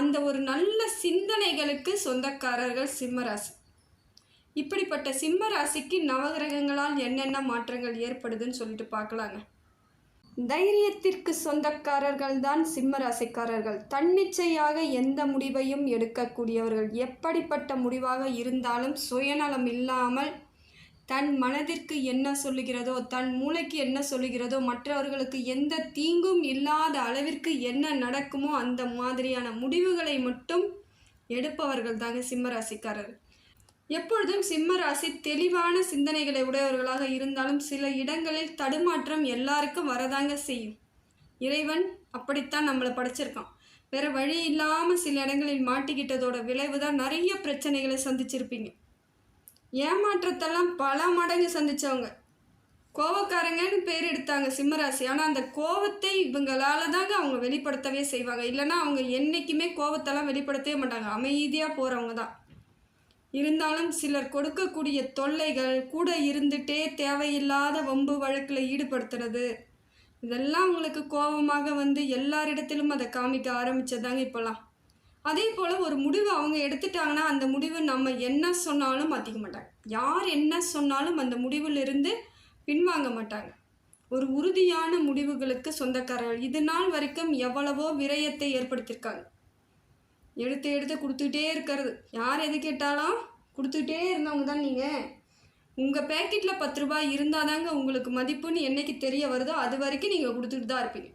அந்த ஒரு நல்ல சிந்தனைகளுக்கு சொந்தக்காரர்கள் சிம்மராசி. இப்படிப்பட்ட சிம்ம ராசிக்கு நவகிரகங்களால் என்னென்ன மாற்றங்கள் ஏற்படுதுன்னு சொல்லிட்டு பார்க்கலாங்க. தைரியத்திற்கு சொந்தக்காரர்கள் தான் சிம்ம ராசிக்காரர்கள் தன்னிச்சையாக எந்த முடிவையும் எடுக்கக்கூடியவர்கள். எப்படிப்பட்ட முடிவாக இருந்தாலும் சுயநலம் இல்லாமல் தன் மனதிற்கு என்ன சொல்லுகிறதோ தன் மூளைக்கு என்ன சொல்லுகிறதோ மற்றவர்களுக்கு எந்த தீங்கும் இல்லாத அளவிற்கு என்ன நடக்குமோ அந்த மாதிரியான முடிவுகளை மட்டும் எடுப்பவர்கள் தாங்க சிம்மராசிக்காரர் எப்பொழுதும் சிம்ம ராசி தெளிவான சிந்தனைகளை உடையவர்களாக இருந்தாலும் சில இடங்களில் தடுமாற்றம் எல்லாருக்கும் வரதாங்க செய்யும். இறைவன் அப்படித்தான் நம்மளை படைச்சிருக்கான். வேற வழி இல்லாமல் சில இடங்களில் மாட்டிக்கிட்டதோட விளைவு தான் நிறைய பிரச்சனைகளை சந்திச்சிருப்பீங்க. ஏமாற்றத்தெல்லாம் பல மடங்கு சந்தித்தவங்க கோவக்காரங்கன்னு பேர் எடுத்தாங்க சிம்மராசி. ஆனால் அந்த கோவத்தை இவங்களால தாங்க அவங்க வெளிப்படுத்தவே செய்வாங்க. இல்லைன்னா அவங்க என்றைக்குமே கோவத்தெல்லாம் வெளிப்படுத்தவே மாட்டாங்க. அமைதியாக போகிறவங்க தான். இருந்தாலும் சிலர் கொடுக்கக்கூடிய தொல்லைகள் கூட இருந்துட்டே தேவையில்லாத வம்பு வழக்கில் ஈடுபடுத்துறது இதெல்லாம் உங்களுக்கு கோபமாக வந்து எல்லாரிடத்திலும் அதை காமிக்க ஆரம்பித்ததாங்க இப்போல்லாம் அதே போல் ஒரு முடிவு அவங்க எடுத்துட்டாங்கன்னா அந்த முடிவு நம்ம என்ன சொன்னாலும் மாற்றிக்க மாட்டாங்க. யார் என்ன சொன்னாலும் அந்த முடிவிலிருந்து பின்வாங்க மாட்டாங்க. ஒரு உறுதியான முடிவுகளுக்கு சொந்தக்காரர்கள். இது நாள் வரைக்கும் எவ்வளவோ விரயத்தை ஏற்படுத்தியிருக்காங்க. எடுத்து எடுத்து கொடுத்துக்கிட்டே இருக்கிறது. யார் எது கேட்டாலும் கொடுத்துக்கிட்டே இருந்தவங்க தான் நீங்கள் உங்கள் பேக்கெட்டில் பத்து ரூபாய் இருந்தால் தாங்க உங்களுக்கு மதிப்புன்னு என்றைக்கு தெரிய வருதோ அது வரைக்கும் நீங்கள் கொடுத்துட்டு தான் இருப்பீங்க.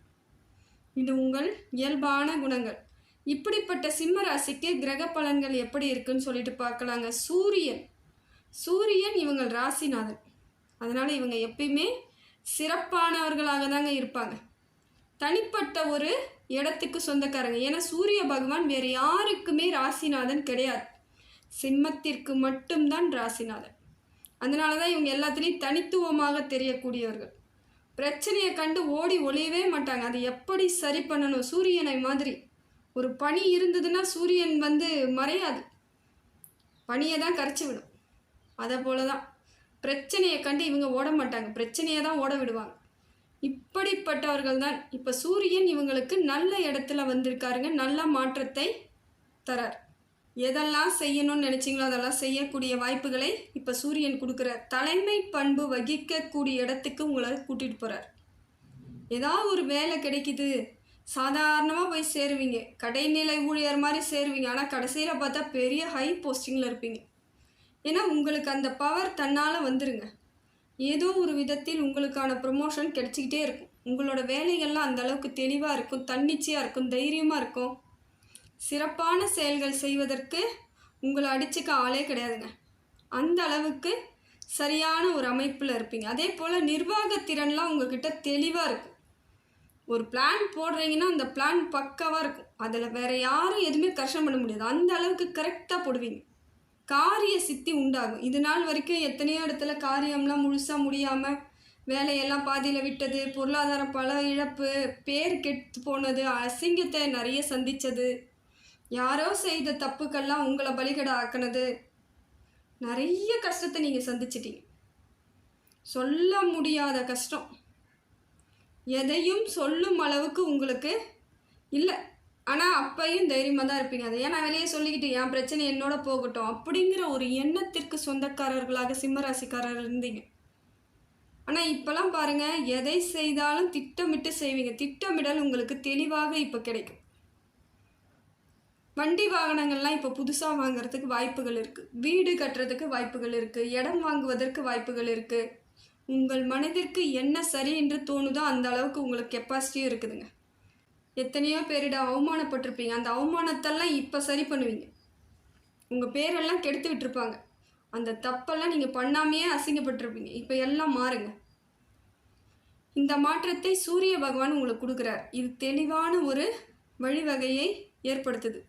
இது உங்கள் இயல்பான குணங்கள். இப்படிப்பட்ட சிம்ம ராசிக்கு கிரக பலன்கள் எப்படி இருக்குன்னு சொல்லிட்டு பார்க்கலாங்க. சூரியன். சூரியன் இவங்கள் ராசிநாதன். அதனால் இவங்க எப்பயுமே சிறப்பானவர்களாக தாங்க இருப்பாங்க. தனிப்பட்ட ஒரு இடத்துக்கு சொந்தக்காரங்க. ஏன்னா சூரிய பகவான் வேறு யாருக்குமே ராசிநாதன் கிடையாது. சிம்மத்திற்கு மட்டும்தான் ராசிநாதன். அதனால தான் இவங்க எல்லாத்துலேயும் தனித்துவமாக தெரியக்கூடியவர்கள். பிரச்சனையை கண்டு ஓடி ஒளியவே மாட்டாங்க. அது எப்படி சரி பண்ணணும்? சூரியனை மாதிரி. ஒரு பனி இருந்ததுன்னா சூரியன் வந்து மறையாது. பனியை தான் கரைச்சி விடும். அதை போல தான் பிரச்சனையை கண்டு இவங்க ஓட மாட்டாங்க. பிரச்சனையை தான் ஓட விடுவாங்க. இப்படிப்பட்டவர்கள் தான். இப்போ சூரியன் இவங்களுக்கு நல்ல இடத்துல வந்திருக்காருங்க. நல்ல மாற்றத்தை தரார். எதெல்லாம் செய்யணும்னு நினச்சிங்களோ அதெல்லாம் செய்யக்கூடிய வாய்ப்புகளை இப்போ சூரியன் கொடுக்குறார். தலைமை பண்பு வகிக்கக்கூடிய இடத்துக்கு உங்களை கூட்டிகிட்டு போகிறார் ஏதாவது ஒரு வேலை கிடைக்குது. சாதாரணமாக போய் சேருவீங்க. கடைநிலை ஊழியர் மாதிரி சேருவீங்க. ஆனால் கடைசியில் பார்த்தா பெரிய ஹை போஸ்டிங்கில் இருப்பீங்க. ஏன்னா உங்களுக்கு அந்த பவர் தன்னால் வந்துருங்க. ஏதோ ஒரு விதத்தில் உங்களுக்கான ப்ரொமோஷன் கிடச்சிக்கிட்டே இருக்கும். உங்களோட வேலைகள்லாம் அந்த அளவுக்கு தெளிவாக இருக்கும் தன்னிச்சையாக இருக்கும் தைரியமாக இருக்கும். சிறப்பான செயல்கள் செய்வதற்கு உங்களை அடிச்சுக்க ஆளே கிடையாதுங்க. அந்த அளவுக்கு சரியான ஒரு அமைப்பில் இருப்பீங்க. அதே போல் நிர்வாகத்திறன்லாம் உங்ககிட்ட தெளிவாக இருக்கும். ஒரு பிளான் போடுறீங்கன்னா அந்த பிளான் பக்காவாக இருக்கும். அதில் வேறு யாரும் எதுவுமே கஷ்டம் பண்ண முடியாது. அந்த அளவுக்கு கரெக்டாக போடுவீங்க. காரிய சித்தி உண்டாகும். இது நாள் வரைக்கும் எத்தனையோ இடத்துல காரியம்லாம் முழுசாக முடியாமல் வேலையெல்லாம் பாதியில் விட்டது பொருளாதாரம் பல இழப்பு பேர் கெட்டு போனது அசிங்கத்தை நிறைய சந்தித்தது யாரோ செய்த தப்புக்கெல்லாம் உங்களை பலிகடை ஆக்கினது நிறைய கஷ்டத்தை நீங்கள் சந்திச்சிட்டீங்க. சொல்ல முடியாத கஷ்டம். எதையும் சொல்லும் அளவுக்கு உங்களுக்கு இல்லை. ஆனால் அப்பையும் தைரியமாக தான் இருப்பீங்க. அதை ஏன் நான் வெளியே சொல்லிக்கிட்டு என் பிரச்சனை என்னோட போகட்டும் அப்படிங்கிற ஒரு எண்ணத்திற்கு சொந்தக்காரர்களாக சிம்மராசிக்காரர் இருந்தீங்க. ஆனால் இப்போலாம் பாருங்கள் எதை செய்தாலும் திட்டமிட்டு செய்வீங்க. திட்டமிடல் உங்களுக்கு தெளிவாக இப்போ கிடைக்கும். வண்டி வாகனங்கள்லாம் இப்போ புதுசாக வாங்குறதுக்கு வாய்ப்புகள் இருக்குது வீடு கட்டுறதுக்கு வாய்ப்புகள் இருக்குது இடம் வாங்குவதற்கு வாய்ப்புகள் இருக்குது உங்கள் மனதிற்கு என்ன சரி என்று தோணுதோ அந்த அளவுக்கு உங்களுக்கு கெப்பாசிட்டியும் இருக்குதுங்க. எத்தனையோ பேரிட அவமானப்பட்டிருப்பீங்க. அந்த அவமானத்தெல்லாம் இப்போ சரி பண்ணுவீங்க. உங்கள் பேரெல்லாம் கெடுத்து விட்டுருப்பாங்க. அந்த தப்பெல்லாம் நீங்கள் பண்ணாமையே அசிங்கப்பட்டிருப்பீங்க. இப்போ எல்லாம் மாறுங்க. இந்த மாற்றத்தை சூரிய பகவான் உங்களுக்கு கொடுக்குறார். இது தெளிவான ஒரு வழிவகையை ஏற்படுத்துது.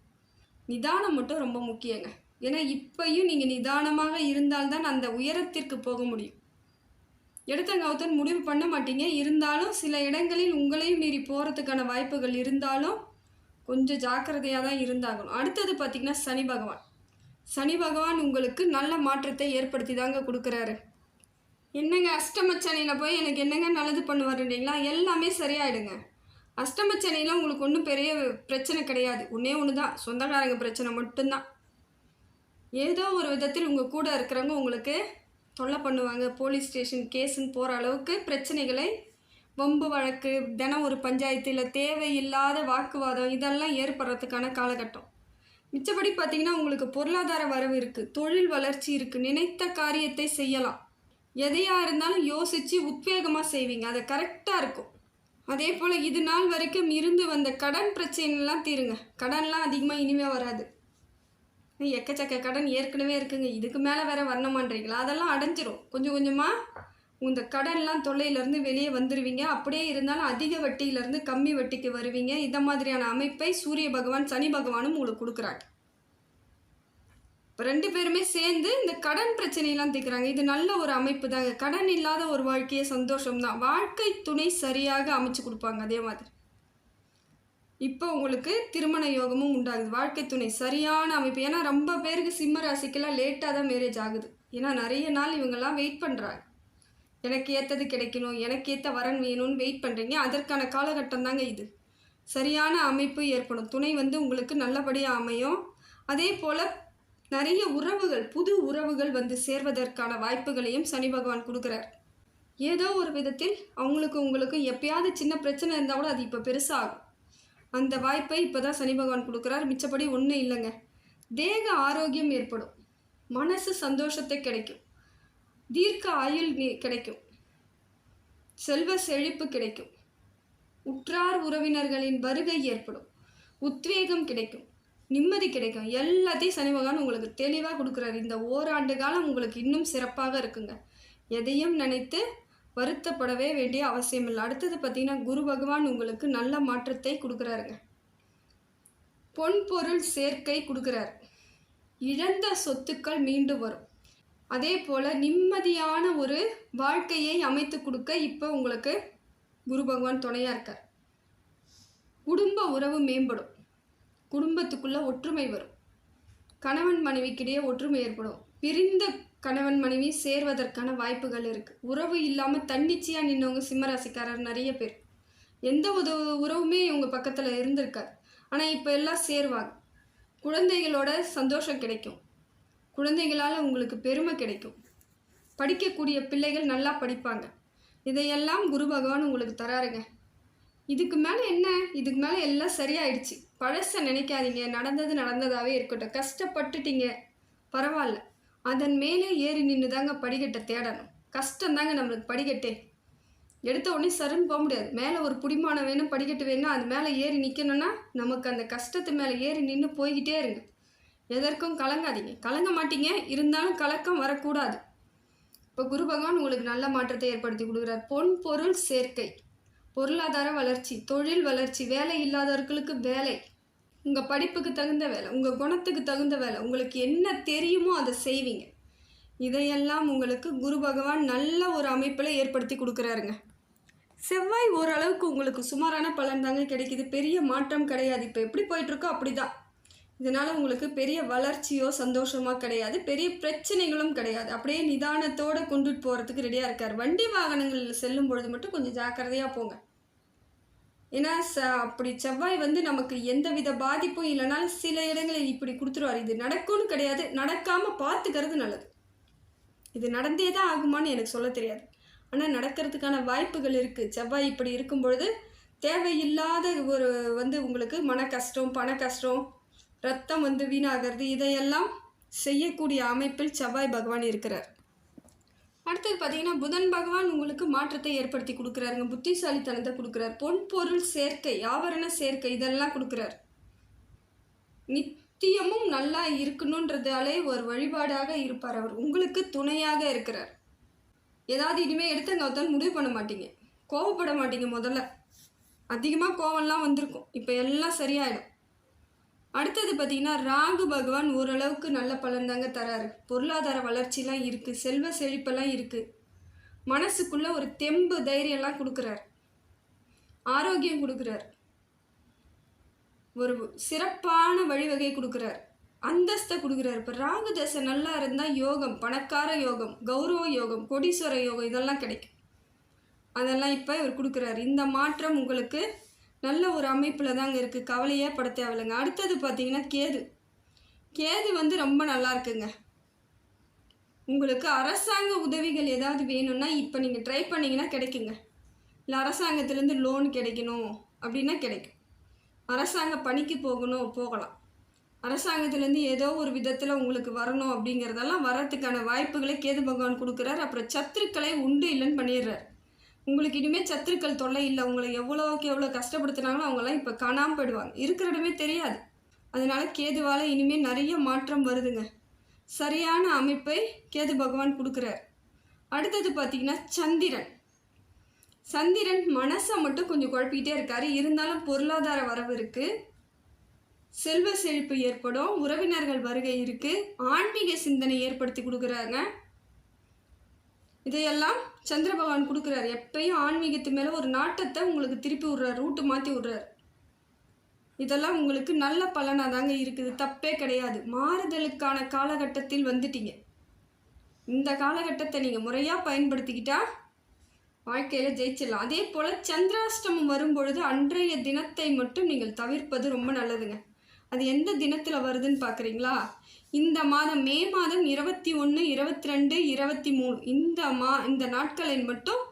நிதானம் மட்டும் ரொம்ப முக்கியங்க. ஏன்னா இப்பையும் நீங்கள் நிதானமாக இருந்தால்தான் அந்த உயரத்திற்கு போக முடியும். எடுத்த கௌதன் முடிவு பண்ண மாட்டீங்க. இருந்தாலும் சில இடங்களில் உங்களையும் மீறி போகிறதுக்கான வாய்ப்புகள் இருந்தாலும் கொஞ்சம் ஜாக்கிரதையாக தான் இருந்தாகணும். அடுத்தது பார்த்திங்கன்னா சனி பகவான். சனி பகவான் உங்களுக்கு நல்ல மாற்றத்தை ஏற்படுத்தி தாங்க கொடுக்குறாரு. என்னங்க அஷ்டமச்சனையில் போய் எனக்கு என்னங்க நல்லது பண்ணுவாருன்றீங்களா? எல்லாமே சரியாயிடுங்க. அஷ்டமச்சனையில் உங்களுக்கு ஒன்றும் பெரிய பிரச்சனை கிடையாது. ஒன்றே ஒன்று தான் சொந்தக்காரங்க பிரச்சனை மட்டும்தான். ஏதோ ஒரு விதத்தில் உங்கள் கூட இருக்கிறவங்க உங்களுக்கு தொல்லை பண்ணுவாங்க. போலீஸ் ஸ்டேஷன் கேஸுன்னு போகிற அளவுக்கு பிரச்சனைகளை வம்பு வழக்கு தினம் ஒரு பஞ்சாயத்தில் தேவையில்லாத வாக்குவாதம் இதெல்லாம் ஏற்படுறதுக்கான காலகட்டம். மிச்சபடி பார்த்திங்கன்னா உங்களுக்கு பொருளாதார வரவு இருக்குது தொழில் வளர்ச்சி இருக்குது நினைத்த காரியத்தை செய்யலாம். எதையாக இருந்தாலும் யோசித்து உத்வேகமாக செய்வீங்க. அது கரெக்டாக இருக்கும். அதே போல் இது நாள் வரைக்கும் இருந்து வந்த கடன் பிரச்சனைலாம் தீருங்க. கடன்லாம் அதிகமாக இனிமேல் வராது. எக்கச்சக்க கடன் ஏற்கனவே இருக்குங்க. இதுக்கு மேலே வேற வரணுமான்றீங்களா? அதெல்லாம் அடைஞ்சிரும். கொஞ்சம் கொஞ்சமாக இந்த கடன்லாம் தொல்லையிலேருந்து வெளியே வந்துடுவீங்க அப்படியே இருந்தாலும் அதிக வட்டியிலேருந்து கம்மி வட்டிக்கு வருவீங்க. இந்த மாதிரியான அமைப்பை சூரிய பகவான் சனி பகவானும் உங்களுக்கு கொடுக்குறாங்க இப்போ ரெண்டு பேருமே சேர்ந்து இந்த கடன் பிரச்சனையெல்லாம் தீர்க்குறாங்க. இது நல்ல ஒரு அமைப்பு தாங்க. கடன் இல்லாத ஒரு வாழ்க்கையே சந்தோஷம் தான் வாழ்க்கை துணை சரியாக அமைச்சு கொடுப்பாங்க. அதே மாதிரி. இப்போ உங்களுக்கு திருமண யோகமும் உண்டாகுது. வாழ்க்கை துணை. சரியான அமைப்பு. ஏன்னா ரொம்ப பேருக்கு சிம்ம ராசிக்கெல்லாம் லேட்டாக தான் மேரேஜ் ஆகுது. ஏன்னா நிறைய நாள் இவங்கெல்லாம் வெயிட் பண்ணுறாங்க எனக்கு ஏற்றது கிடைக்கணும். எனக்கு ஏற்ற வரன் வேணும்னு வெயிட் பண்ணுறீங்க அதற்கான காலகட்டம் தாங்க இது. சரியான அமைப்பு ஏற்படும். துணை வந்து உங்களுக்கு நல்லபடியாக அமையும். அதே போல் நிறைய உறவுகள் புது உறவுகள் வந்து சேர்வதற்கான வாய்ப்புகளையும் சனி பகவான் கொடுக்குறார். ஏதோ ஒரு விதத்தில் அவங்களுக்கு உங்களுக்கு எப்பயாவது சின்ன பிரச்சனை இருந்தால் கூட அது இப்போ பெருசாகும். அந்த வாய்ப்பை இப்போ தான் சனி பகவான் கொடுக்குறார். மிச்சப்படி ஒன்றும் இல்லைங்க. தேக ஆரோக்கியம் ஏற்படும். மனசு சந்தோஷத்தை கிடைக்கும். தீர்க்க ஆயுள் கிடைக்கும். செல்வ செழிப்பு கிடைக்கும். உற்றார் உறவினர்களின் வருகை ஏற்படும். உத்வேகம் கிடைக்கும். நிம்மதி கிடைக்கும். எல்லாத்தையும் சனி பகவான் உங்களுக்கு தெளிவாக கொடுக்குறாரு. இந்த ஓராண்டு காலம் உங்களுக்கு இன்னும் சிறப்பாக இருக்குங்க. எதையும் நினைத்து வருத்தப்படவே வேண்டிய அவசியம் இல்லை அடுத்தது பார்த்தீங்கன்னா குரு பகவான் உங்களுக்கு நல்ல மாற்றத்தை கொடுக்குறாருங்க. பொன் பொருள் சேர்க்கை கொடுக்குறாரு. இழந்த சொத்துக்கள் மீண்டும் வரும். அதே போல் நிம்மதியான ஒரு வாழ்க்கையை அமைத்து கொடுக்க இப்போ உங்களுக்கு குரு பகவான் துணையாக இருக்கார். குடும்ப உறவு மேம்படும். குடும்பத்துக்குள்ளே ஒற்றுமை வரும். கணவன் மனைவிக்கிடையே ஒற்றுமை ஏற்படும். பிரிந்த கணவன் மனைவி சேர்வதற்கான வாய்ப்புகள் இருக்குது உறவு இல்லாமல் தன்னிச்சையாக நின்றவங்க சிம்மராசிக்காரர் நிறைய பேர். எந்த உதவு உறவுமே இவங்க பக்கத்தில் இருந்திருக்காது. ஆனால் இப்போ எல்லாம் சேருவாங்க. குழந்தைகளோட சந்தோஷம் கிடைக்கும். குழந்தைகளால் உங்களுக்கு பெருமை கிடைக்கும். படிக்கக்கூடிய பிள்ளைகள் நல்லா படிப்பாங்க. இதையெல்லாம் குரு பகவான் உங்களுக்கு தராருங்க. இதுக்கு மேலே என்ன? இதுக்கு மேலே எல்லாம் சரியாயிடுச்சு. பழச நினைக்காதீங்க. நடந்தது நடந்ததாகவே இருக்கட்டும். கஷ்டப்பட்டுட்டீங்க. பரவாயில்ல. அதன் மேலே ஏறி நின்று தாங்க படிக்கட்டை தேடணும். கஷ்டம் தாங்க நம்மளுக்கு படிக்கட்டே. எடுத்த உடனே சருன்னு போக முடியாது. மேலே ஒரு புடிமானம் வேணும் படிக்கட்டு வேணும் அது மேலே ஏறி நிற்கணும்னா நமக்கு அந்த கஷ்டத்து மேலே ஏறி நின்று போய்கிட்டே இருங்க. எதற்கும் கலங்காதீங்க. கலங்க மாட்டீங்க. இருந்தாலும் கலக்கம் வரக்கூடாது. இப்போ குரு பகவான் உங்களுக்கு நல்ல மாற்றத்தை ஏற்படுத்தி கொடுக்குறார். பொன் பொருள் சேர்க்கை. பொருளாதார வளர்ச்சி தொழில் வளர்ச்சி வேலை இல்லாதவர்களுக்கு வேலை. உங்கள் படிப்புக்கு தகுந்த வேலை உங்கள் குணத்துக்கு தகுந்த வேலை உங்களுக்கு என்ன தெரியுமோ அதை செய்வீங்க. இதையெல்லாம் உங்களுக்கு குரு பகவான் நல்ல ஒரு அமைப்பில் ஏற்படுத்தி கொடுக்குறாருங்க. செவ்வாய் ஓரளவுக்கு உங்களுக்கு சுமாரான பலன் தாங்க கிடைக்கிது. பெரிய மாற்றம் கிடையாது. இப்போ எப்படி போயிட்டுருக்கோ அப்படி தான் இதனால் உங்களுக்கு பெரிய வளர்ச்சியோ சந்தோஷமோ கிடையாது. பெரிய பிரச்சனைகளும் கிடையாது. அப்படியே நிதானத்தோடு கொண்டுட்டு போகிறதுக்கு ரெடியாக இருக்கார். வண்டி வாகனங்களில் செல்லும் பொழுது மட்டும் கொஞ்சம் ஜாக்கிரதையாக போங்க. ஏன்னா ச அப்படி செவ்வாய் வந்து நமக்கு எந்த வித பாதிப்பும் இல்லைனாலும் சில இடங்களில் இப்படி கொடுத்துருவார். இது நடக்கும்னு கிடையாது. நடக்காமல் பார்த்துக்கிறது நல்லது. இது நடந்தே தான் ஆகுமான்னு எனக்கு சொல்ல தெரியாது. ஆனால் நடக்கிறதுக்கான வாய்ப்புகள் இருக்குது செவ்வாய் இப்படி இருக்கும் பொழுது தேவையில்லாத ஒரு வந்து உங்களுக்கு மன கஷ்டம் பண கஷ்டம் ரத்தம் வந்து வீணாகிறது இதையெல்லாம் செய்யக்கூடிய அமைப்பில் செவ்வாய் பகவான் இருக்கிறார். அடுத்தது பார்த்தீங்கன்னா புதன் பகவான் உங்களுக்கு மாற்றத்தை ஏற்படுத்தி கொடுக்குறாருங்க. புத்திசாலித்தனத்தை கொடுக்குறார். பொன் பொருள் சேர்க்கை ஆபரண சேர்க்கை இதெல்லாம் கொடுக்குறார். நித்தியமும் நல்லா இருக்கணுன்றதாலே ஒரு வழிபாடாக இருப்பார் அவர். உங்களுக்கு துணையாக இருக்கிறார். ஏதாவது இனிமேல் எடுத்தங்க ஒருத்தன் முடிவு பண்ண மாட்டீங்க. கோவப்பட மாட்டீங்க முதல்ல. அதிகமாக கோவம்லாம் வந்திருக்கும். இப்போ எல்லாம் சரியாயிடும். அடுத்தது பார்த்தீங்கன்னா ராகு பகவான் ஓரளவுக்கு நல்ல பலன் தாங்க தராரு. பொருளாதார வளர்ச்சிலாம் இருக்குது செல்வ செழிப்பெல்லாம் இருக்குது மனசுக்குள்ளே ஒரு தெம்பு தைரியம்லாம் கொடுக்குறார். ஆரோக்கியம் கொடுக்குறார். ஒரு சிறப்பான வழிவகை கொடுக்குறார். அந்தஸ்தை கொடுக்குறார். இப்போ ராகு தசை நல்லா இருந்தால் யோகம் பணக்கார யோகம் கௌரவ யோகம் கொடீஸ்வர யோகம் இதெல்லாம் கிடைக்கும். அதெல்லாம் இப்போ இவர் கொடுக்குறாரு. இந்த மாற்றம் உங்களுக்கு நல்ல ஒரு அமைப்பில் தாங்க இருக்குது கவலையே பட தேவையில்லைங்க. அடுத்தது பார்த்தீங்கன்னா கேது. கேது வந்து ரொம்ப நல்லா இருக்குங்க. உங்களுக்கு அரசாங்க உதவிகள் ஏதாவது வேணும்னா இப்போ நீங்கள் ட்ரை பண்ணிங்கன்னா கிடைக்குங்க. இல்லை அரசாங்கத்துலேருந்து லோன் கிடைக்கணும் அப்படின்னா கிடைக்கும். அரசாங்க பணிக்கு போகணும் போகலாம். அரசாங்கத்துலேருந்து ஏதோ ஒரு விதத்தில் உங்களுக்கு வரணும் அப்படிங்கிறதெல்லாம் வரத்துக்கான வாய்ப்புகளை கேது பகவான் கொடுக்குறாரு. அப்புறம் சத்துருக்களை உண்டு இல்லைன்னு பண்ணிடுறாரு. உங்களுக்கு இனிமேல் சத்துருக்கள் தொல்லை இல்லை உங்களை எவ்வளோக்கு எவ்வளோ கஷ்டப்படுத்துனாங்களோ அவங்களாம் இப்போ காணாமல் போயிடுவாங்க. இருக்கிற இடமே தெரியாது. அதனால கேதுவால் இனிமேல் நிறைய மாற்றம் வருதுங்க. சரியான அமைப்பை கேது பகவான் கொடுக்குறார். அடுத்தது பார்த்திங்கன்னா சந்திரன். சந்திரன் மனசை மட்டும் கொஞ்சம் குழப்பிக்கிட்டே இருக்கார். இருந்தாலும் பொருளாதார வரவு இருக்குது செல்வ செழிப்பு ஏற்படும். உறவினர்கள் வருகை இருக்குது ஆன்மீக சிந்தனை ஏற்படுத்தி கொடுக்குறாங்க இதையெல்லாம் சந்திர பகவான் கொடுக்குறாரு. எப்பயும் ஆன்மீகத்து மேலே ஒரு நாட்டத்தை உங்களுக்கு திருப்பி விடுறாரு ரூட்டு மாற்றி விடுறாரு. இதெல்லாம் உங்களுக்கு நல்ல பலனாக தாங்க இருக்குது. தப்பே கிடையாது. மாறுதலுக்கான காலகட்டத்தில் வந்துட்டீங்க. இந்த காலகட்டத்தை நீங்கள் முறையாக பயன்படுத்திக்கிட்டா வாழ்க்கையில் ஜெயிச்சிடலாம். அதே போல் சந்திராஷ்டமம் வரும்பொழுது அன்றைய தினத்தை மட்டும் நீங்கள் தவிர்ப்பது ரொம்ப நல்லதுங்க. அது எந்த தினத்தில் வருதுன்னு பார்க்குறீங்களா இந்த மாதம் மே மாதம் இருபத்தி ஒன்று இருபத்தி ரெண்டு இருபத்தி மூணு இந்த மா இந்த நாட்களில் மட்டும்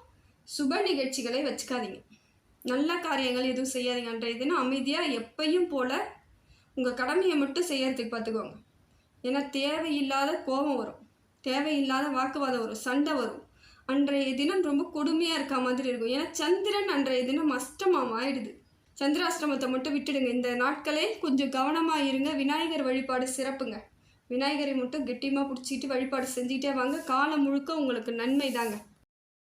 சுப நிகழ்ச்சிகளை வச்சுக்காதீங்க. நல்ல காரியங்கள் எதுவும் செய்யாதீங்க அன்றைய தினம் அமைதியாக எப்பையும் போல் உங்கள் கடமையை மட்டும் செய்யறதுக்கு பார்த்துக்கோங்க. ஏன்னா தேவையில்லாத கோபம் வரும். தேவையில்லாத வாக்குவாதம் வரும். சண்டை வரும். அன்றைய தினம் ரொம்ப கொடுமையாக இருக்க மாதிரி இருக்கும். ஏன்னா சந்திரன் அன்றைய தினம் அஷ்டமம் ஆயிடுது. சந்திராஷ்டமத்தை மட்டும் விட்டுடுங்க. இந்த நாட்களே கொஞ்சம் கவனமாக இருங்க. விநாயகர் வழிபாடு சிறப்புங்க. விநாயகரை மட்டும் கெட்டியமாக பிடிச்சிக்கிட்டு வழிபாடு செஞ்சுட்டே வாங்க. காலம் முழுக்க உங்களுக்கு நன்மை தாங்க